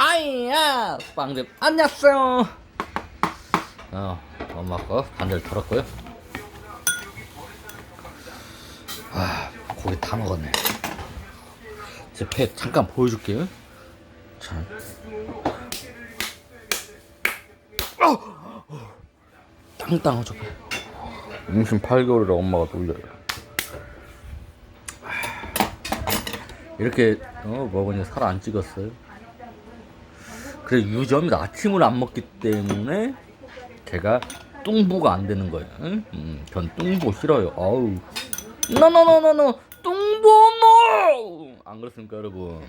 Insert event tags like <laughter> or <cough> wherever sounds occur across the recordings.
아이야. 빵집 안녕하세요. 어 엄마 거 반절 털었고요. 아 고기 다 먹었네. 제패 잠깐 보여줄게요. 자. 어! 땅땅하죠 임신 8개월이라 엄마가 놀려요. 이렇게 어, 먹으니 살 안 찌겠어요. 그래 유점이 아침을 안 먹기 때문에 제가 뚱보가 안 되는 거예요. 응? 음, 전 뚱보 싫어요. 아우 노노노노노 뚱보 노! 안 그렇습니까 여러분?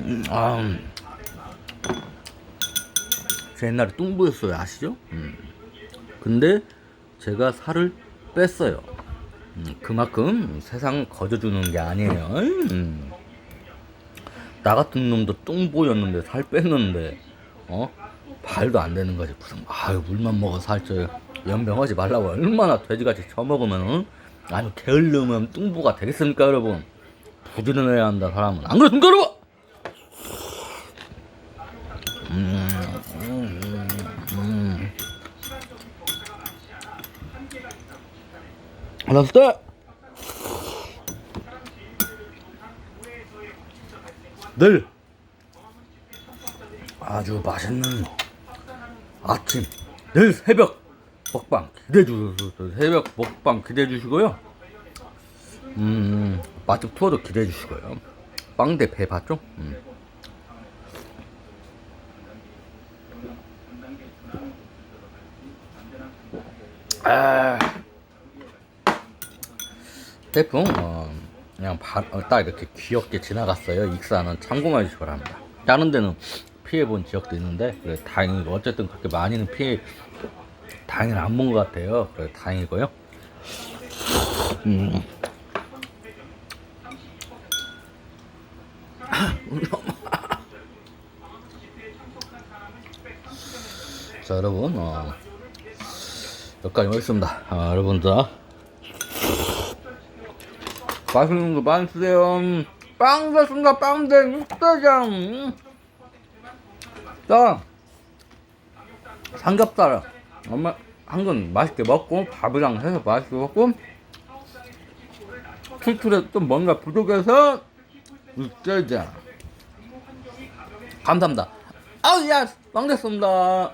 음, 아, 제 옛날에 뚱보였어요 아시죠? 음. 근데 제가 살을 뺐어요. 음, 그만큼 세상 거저주는 게 아니에요. 음. 나 같은 놈도 뚱보였는데 살 뺐는데 어? 발도 안 되는 거지. 무슨 아유 물만 먹어 살쪄요. 연병하지 말라고. 얼마나 돼지같이 처먹으면은 아주 게을르면 뚱보가 되겠습니까 여러분? 부지런해야 한다 사람은. 안 그렇습니까 여러분? 음, 음, 음, 음. 알았을 때. 늘. 아주 맛있는 아침. 늘 새벽 먹방 기대해 주셔서 새벽 먹방 기대해 주시고요. 음 맛집 투어도 기대해 주시고요. 빵대 배 봤죠? 음. 아 태풍 어, 그냥 바, 어, 딱 이렇게 귀엽게 지나갔어요. 익사는 참고만 해주시기 바랍니다. 다른 데는 피해본 지역도 있는데 그래 다행이고 어쨌든 그렇게 많이는 피해 다행히는 안본 것 같아요. 그래 다행이고요. 음. <laughs> 자 여러분 어, 여기까지 먹겠습니다. 아, 여러분들 맛있는 거 많이 드세요. 빵 샀습니다. 빵대 육대장. 자, 삼겹살 엄마 한건 맛있게 먹고 밥이랑 해서 맛있게 먹고 출출해 좀 뭔가 부족해서 육대장. 감사합니다. 아우 야, 빵 됐습니다.